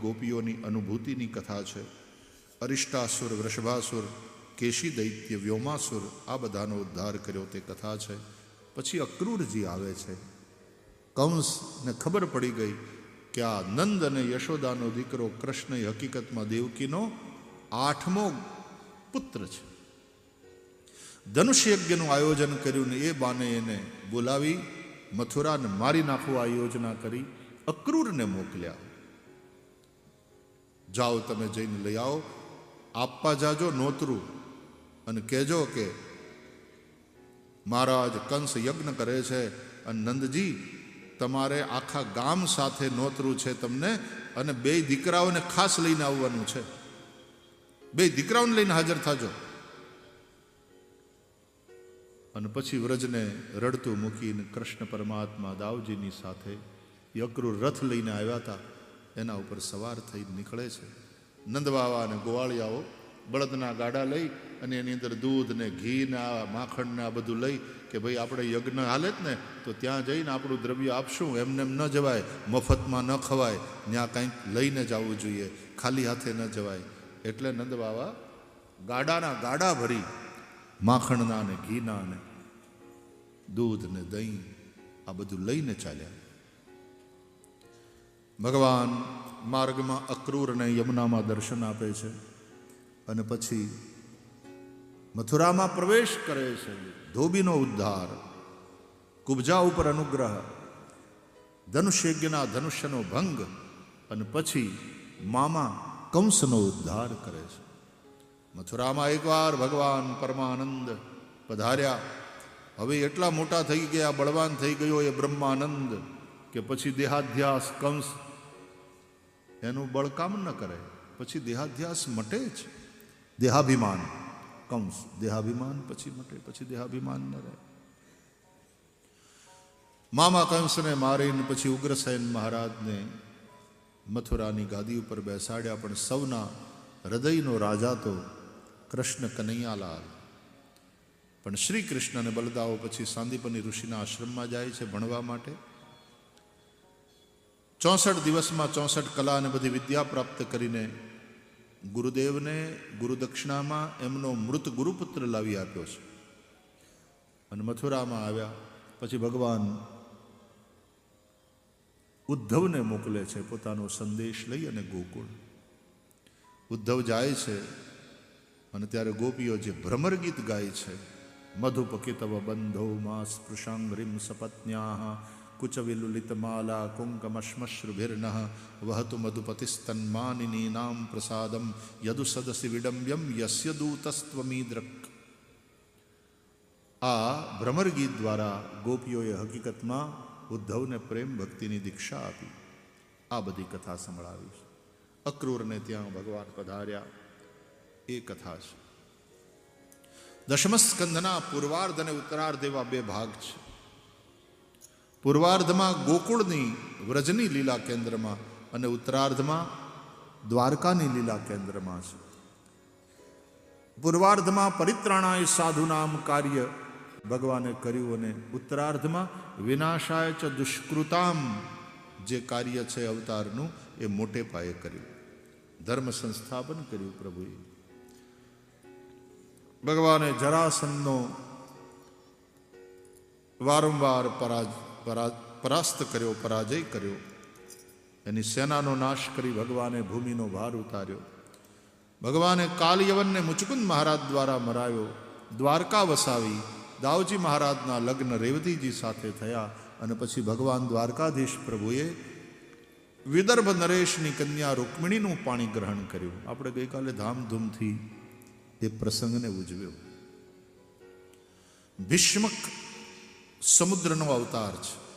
ગોપીઓની અનુભૂતિની કથા છે. અરિષ્ટાસુર, વૃષભાસુર કેશી દૈત્ય વ્યોમાસુર આ બધાનો ઉદ્ધાર કર્યો તે કથા છે. પછી અક્રૂરજી આવે છે. કંસને ખબર પડી ગઈ કે આ નંદ અને યશોદાનો દીકરો કૃષ્ણ એ હકીકતમાં દેવકીનો આઠમો પુત્ર છે. ધનુષ્યજ્ઞનું આયોજન કર્યું ને એ બાને એને બોલાવી, મથુરાને મારી નાખવા યોજના કરી, અક્રૂરને મોકલ્યા. જાઓ, તમે જઈને લઈ આવો. આપવા જાજો નોતરું અને કહેજો કે મહારાજ કંસ યજ્ઞ કરે છે અને નંદજી, તમારે આખા ગામ સાથે નોતરું છે તમને અને બે દીકરાઓને ખાસ લઈને આવવાનું છે. બે દીકરાઓને લઈને હાજર થાજો. અને પછી વ્રજને રડતું મૂકીને કૃષ્ણ પરમાત્મા દાવજીની સાથે યકૃર રથ લઈને આવ્યા હતા. એના ઉપર સવાર થઈ નીકળે છે. નંદવાવા અને ગોવાળિયાઓ બળદના ગાડા લઈ અને એની અંદર દૂધ ને ઘી ને આ માખણ ને આ બધું લઈ કે ભાઈ આપણે યજ્ઞ હાલે જ ને, તો ત્યાં જઈને આપણું દ્રવ્ય આપશું, એમને એમ ન જવાય, મફતમાં ન ખવાય ત્યાં કંઈક લઈને જવું જોઈએ, ખાલી હાથે ન જવાય. એટલે નંદબાવા ગાડાના ગાડા ભરી માખણના ને ઘીના ને દૂધ ને દહીં આ બધું લઈને ચાલ્યા. ભગવાન માર્ગમાં અક્રૂર અને યમુનામાં દર્શન આપે છે અને પછી મથુરામાં પ્રવેશ કરે છે ધોબીનો ઉદ્ધાર, કુબજા ઉપર અનુગ્રહ, ધનુષ્યજ્ઞના ધનુષ્યનો ભંગ અને પછી મામા કંસનો ઉદ્ધાર કરે છે. મથુરામાં એકવાર ભગવાન પરમાનંદ પધાર્યા. હવે એટલા મોટા થઈ ગયા, બળવાન થઈ ગયો એ બ્રહ્માનંદ કે પછી દેહાધ્યાસ કંસ એનું બળકામ ન કરે. પછી દેહાધ્યાસ મટે જ. દેહાભિમાન. કંસ દેહાભિમાન પછી મટે પછી દેહાભિમાન ન રહે. મામા કંસને મારીને પછી ઉગ્રસેન મહારાજને મથુરાની ગાદી ઉપર બેસાડ્યા પણ સૌના હૃદયનો રાજા તો કૃષ્ણ કનૈયાલાલ. પણ શ્રી કૃષ્ણને બલદાઓ પછી સાંદીપની ઋષિના આશ્રમમાં જાય છે ભણવા માટે. ચોસઠ દિવસમાં ચોસઠ કલા અને બધી વિદ્યા પ્રાપ્ત કરીને ગુરુદેવને ગુરુદક્ષિણામાં એમનો મૃત ગુરુપુત્ર લાવી આપ્યો છે. અને મથુરામાં આવ્યા, પછી ભગવાન ઉદ્ધવને મોકલે છે પોતાનો સંદેશ લઈ અને ગોકુળ. ઉદ્ધવ જાય છે અને ત્યારે ગોપીઓ જે ભ્રમર ગીત ગાય છે, મધુપકિતવ બંધો મા સ્પૃશાંગ્રીમ સપત્ન્યા કુચવિલુલિતમાલા कुङ्कमश्मश्रुभिर्नः वहतु मधुपतिस्तन्मानिनीनां प्रसादं यदु सदसि विडम्ब्यं યસ્ય દૂતસ્ત્વમીદ્રક આ ભ્રમર ગીત દ્વારા ગોપીઓએ હકીકતમાં ઉદ્ધવને પ્રેમ ભક્તિની દીક્ષા આપી આ બધી કથા સંભળાવી છે અક્રૂરને ત્યાં ભગવાન પધાર્યા એ કથા છે દશમસ્કંધના પૂર્વાર્ધ અને ઉત્તરાર્ધ એવા બે ભાગ છે પૂર્વાર્ધમાં ગોકુળની વ્રજની લીલા કેન્દ્રમાં અને ઉત્તરાર્ધમાં દ્વારકાની લીલા કેન્દ્રમાં છે. પૂર્વાર્ધમાં પરિત્રાણાય સાધુનામ કાર્ય ભગવાને કર્યું અને ઉત્તરાર્ધમાં વિનાશાય ચ દુષ્કૃતામ જે કાર્ય છે અવતારનું એ મોટે પાયે કર્યું. ધર્મ સંસ્થાપન કર્યું પ્રભુએ. ભગવાને જરાસનનો વારંવાર પરાજય પરા પરાસ્ત કર્યો, પરાજય કર્યો. એની સેનાનો નાશ કરી ભગવાને ભૂમિનો ભાર ઉતાર્યો. ભગવાને કાલયવનને મુચકુંદ મહારાજ દ્વારા મરાયો, દ્વારકા વસાવી, દાવજી મહારાજના લગ્ન રેવતીજી સાથે થયા અને પછી ભગવાન દ્વારકાધીશ પ્રભુએ વિદર્ભ નરેશની કન્યા રૂકમિણીનું પાણી ગ્રહણ કર્યું. આપણે ગઈકાલે ધામધૂમથી એ પ્રસંગને ઉજવ્યો. ભીષ્મક સમુદ્રનો અવતાર છે.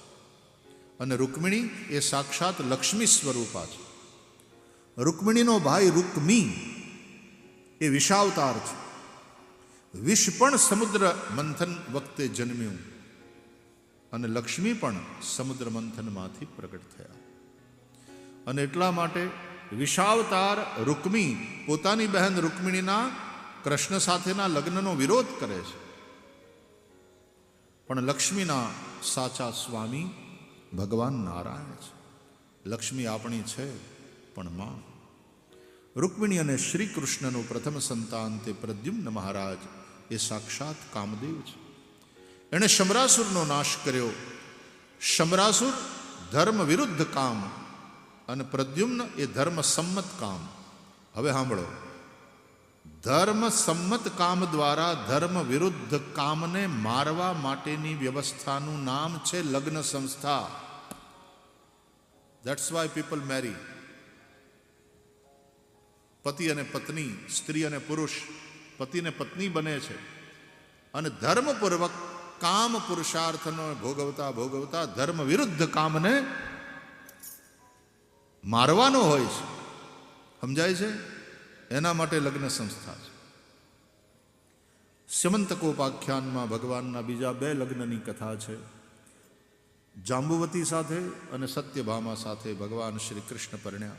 અને રૂકમિણી એ સાક્ષાત લક્ષ્મી સ્વરૂપા છે. રૂકમિણીનો ભાઈ રૂકમી એ વિષાવતાર છે. વિષ પણ સમુદ્ર મંથન વખતે જન્મ્યું અને લક્ષ્મી પણ સમુદ્ર મંથનમાંથી પ્રગટ થયા. અને એટલા માટે વિષાવતાર રૂકમી પોતાની બહેન રૂકમિણીના કૃષ્ણ સાથેના લગ્નનો વિરોધ કરે છે. પણ લક્ષ્મીના સાચા સ્વામી ભગવાન નારાયણ છે. લક્ષ્મી આપણી છે, પણ માં. રૂકમિણી અને શ્રી કૃષ્ણનું પ્રથમ સંતાન તે પ્રદ્યુમ્ન મહારાજ, એ સાક્ષાત કામદેવ છે. એણે શમરાસુરનો નાશ કર્યો. શમરાસુર ધર્મ વિરુદ્ધ કામ અને પ્રદ્યુમ્ન એ ધર્મ સંમત કામ. હવે સાંભળો. ધર્મ સંમત કામ દ્વારા ધર્મ વિરુદ્ધ કામને મારવા માટેની વ્યવસ્થાનું નામ છે લગ્ન સંસ્થા. દેટ્સ વાય પીપલ મેરી પતિ અને પત્ની, સ્ત્રી અને પુરુષ, પતિ અને પત્ની બને છે. અને ધર્મપૂર્વક કામ પુરુષાર્થનો ભોગવતા ભોગવતા ધર્મ વિરુદ્ધ કામને મારવાનો હોય છે. સમજાય છે? એના માટે લગ્ન સંસ્થા છે. સ્યમંતકોપાખ્યાનમાં ભગવાનના બીજા બે લગ્નની કથા છે. જાંબુવતી સાથે અને સત્યભામા સાથે ભગવાન શ્રી કૃષ્ણ પરણ્યા.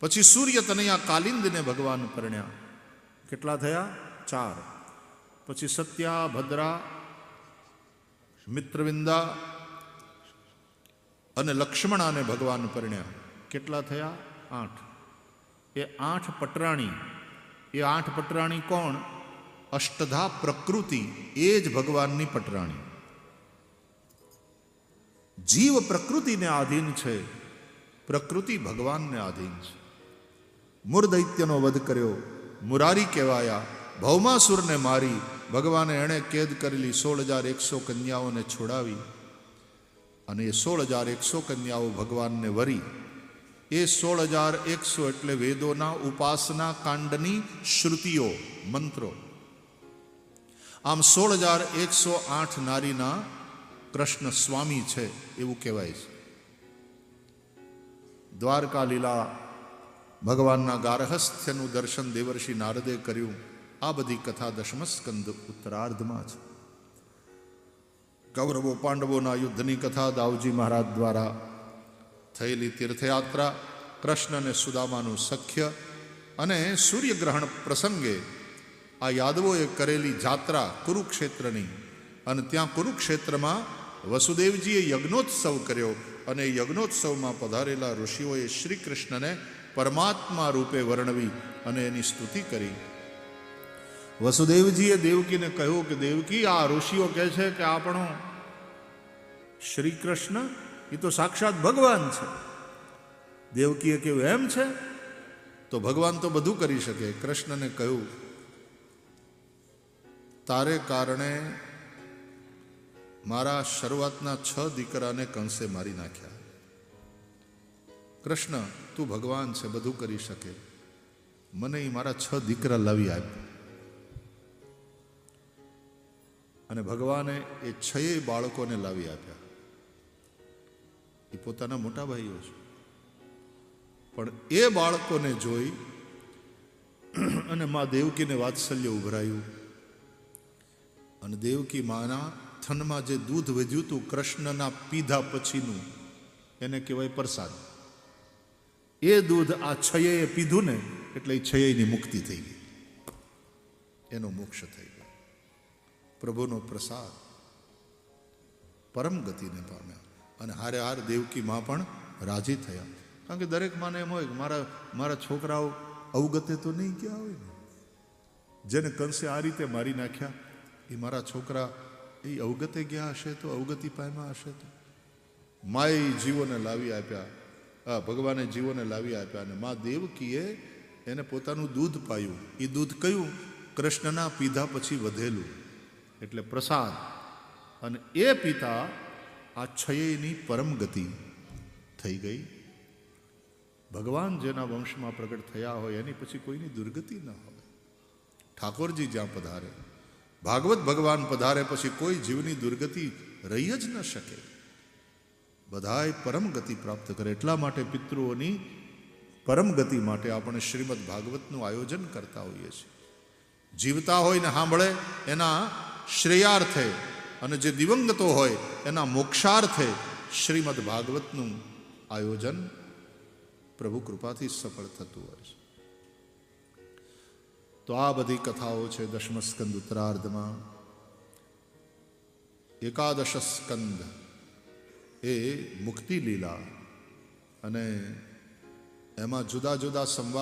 પછી સૂર્ય તનયા કાલિંદને ભગવાન પરણ્યા. કેટલા થયા? ચાર. પછી સત્યા, ભદ્રા, મિત્રવિંદા અને લક્ષ્મણાને ભગવાન પરણ્યા. કેટલા થયા? આઠ. એ આઠ પટરાણી. એ આઠ પટરાણી કોણ? અષ્ટધા પ્રકૃતિ, એ જ ભગવાનની પટરાણી. જીવ પ્રકૃતિને આધીન છે, પ્રકૃતિ ભગવાનને આધીન છે. મુરદૈત્યનો વધ કર્યો, મુરારી કહેવાયા, ભૌમાસુરને મારી, ભગવાને એણે કેદ કરેલી સોળ હજાર એકસો કન્યાઓને છોડાવી. અને એ સોળ હજાર એકસો કન્યાઓ ભગવાનને વરી. એ સોળ હજાર એકસો એટલે વેદોના ઉપાસના કાંડની શ્રુતિઓ, મંત્રો. આમ સોળ હજાર એકસો આઠ નારીના કૃષ્ણ સ્વામી છે એવું કહેવાય છે. દ્વારકા લીલા ભગવાનના ગારહસ્થ્યનું દર્શન દેવર્ષિ નારદે કર્યું. આ બધી કથા દશમસ્કંદ ઉત્તરાર્ધમાં છે. કૌરવો પાંડવોના યુદ્ધની કથા દાવજી મહારાજ દ્વારા થયેલી તીર્થયાત્રા કૃષ્ણ અને સુદામાનું સખ્ય અને સૂર્યગ્રહણ પ્રસંગે આ યાદવોએ કરેલી જાત્રા કુરુક્ષેત્રની અને ત્યાં કુરુક્ષેત્રમાં વસુદેવજીએ યજ્ઞોત્સવ કર્યો અને યજ્ઞોત્સવમાં પધારેલા ઋષિઓએ શ્રી કૃષ્ણને પરમાત્મા રૂપે વર્ણવી અને એની સ્તુતિ કરી. વસુદેવજીએ દેવકીને કહ્યું કે, દેવકી, આ ઋષિઓ કહે છે કે આપણો શ્રી કૃષ્ણ એ તો સાક્ષાત ભગવાન છે. દેવકીએ કહ્યું, એમ છે? તો ભગવાન તો બધું કરી શકે. કૃષ્ણને કહ્યું, તારે કારણે મારા શરૂઆતના છ દીકરાને કંસે મારી નાખ્યા. કૃષ્ણ, તું ભગવાન છે, બધું કરી શકે. મને એ મારા છ દીકરા લાવી આપ. અને ભગવાને એ છએ બાળકોને લાવી આપ્યા. એ પોતાના મોટા ભાઈઓ છે. પણ એ બાળકોને જોઈ અને મા દેવકીને વાત્સલ્ય ઉભરાયું. અને દેવકી માના થનમાં જે દૂધ વધ્યું હતું કૃષ્ણના પીધા પછીનું, એને કહેવાય પ્રસાદ. એ દૂધ આ છયે પીધું ને, એટલે એ છયની મુક્તિ થઈ ગઈ. એનો મોક્ષ થઈ ગયો. પ્રભુનો પ્રસાદ પરમ ગતિને પામ્યા. અને હારે હાર દેવકી માં પણ રાજી થયા. કારણ કે દરેક માને એમ હોય કે મારા મારા છોકરાઓ અવગતે તો નહીં ગયા હોય ને. જેને કંસે આ રીતે મારી નાખ્યા, એ મારા છોકરા એ અવગતે ગયા હશે તો અવગતિ પાયમાં હશે તો. માએ જીવોને લાવી આપ્યા. આ ભગવાને જીવોને લાવી આપ્યા અને મા દેવકીએ એને પોતાનું દૂધ પાયું. એ દૂધ કયું? કૃષ્ણના પીધા પછી વધેલું. એટલે પ્રસાદ. અને એ પિતા આ છયેની પરમ ગતિ થઈ ગઈ. ભગવાન જેના વંશમાં પ્રગટ થયા હોય, એની પછી કોઈની દુર્ગતિ ન હોય. ઠાકોરજી જ્યાં પધારે, ભાગવત ભગવાન પધારે પછી કોઈ જીવની દુર્ગતિ રહી જ ન શકે. બધાએ પરમ ગતિ પ્રાપ્ત કરે, એટલા માટે પિતૃઓની પરમ ગતિ માટે આપણે શ્રીમદ ભાગવતનું આયોજન કરતા હોઈએ છીએ. જીવતા હોય ને સાંભળે, એના શ્રેયાર્થે અને જે દિવંગતો હોય, એના મોક્ષાર્થે શ્રીમદ ભાગવતનું આયોજન પ્રભુ કૃપાથી સફળ થતું હોય છે. તો આ બધી કથાઓ છે દશમ સ્કંદ ઉત્તરાર્ધમાં. એકાદશ સ્કંદ એ મુક્તિ લીલા અને એમાં જુદા જુદા સંવાદ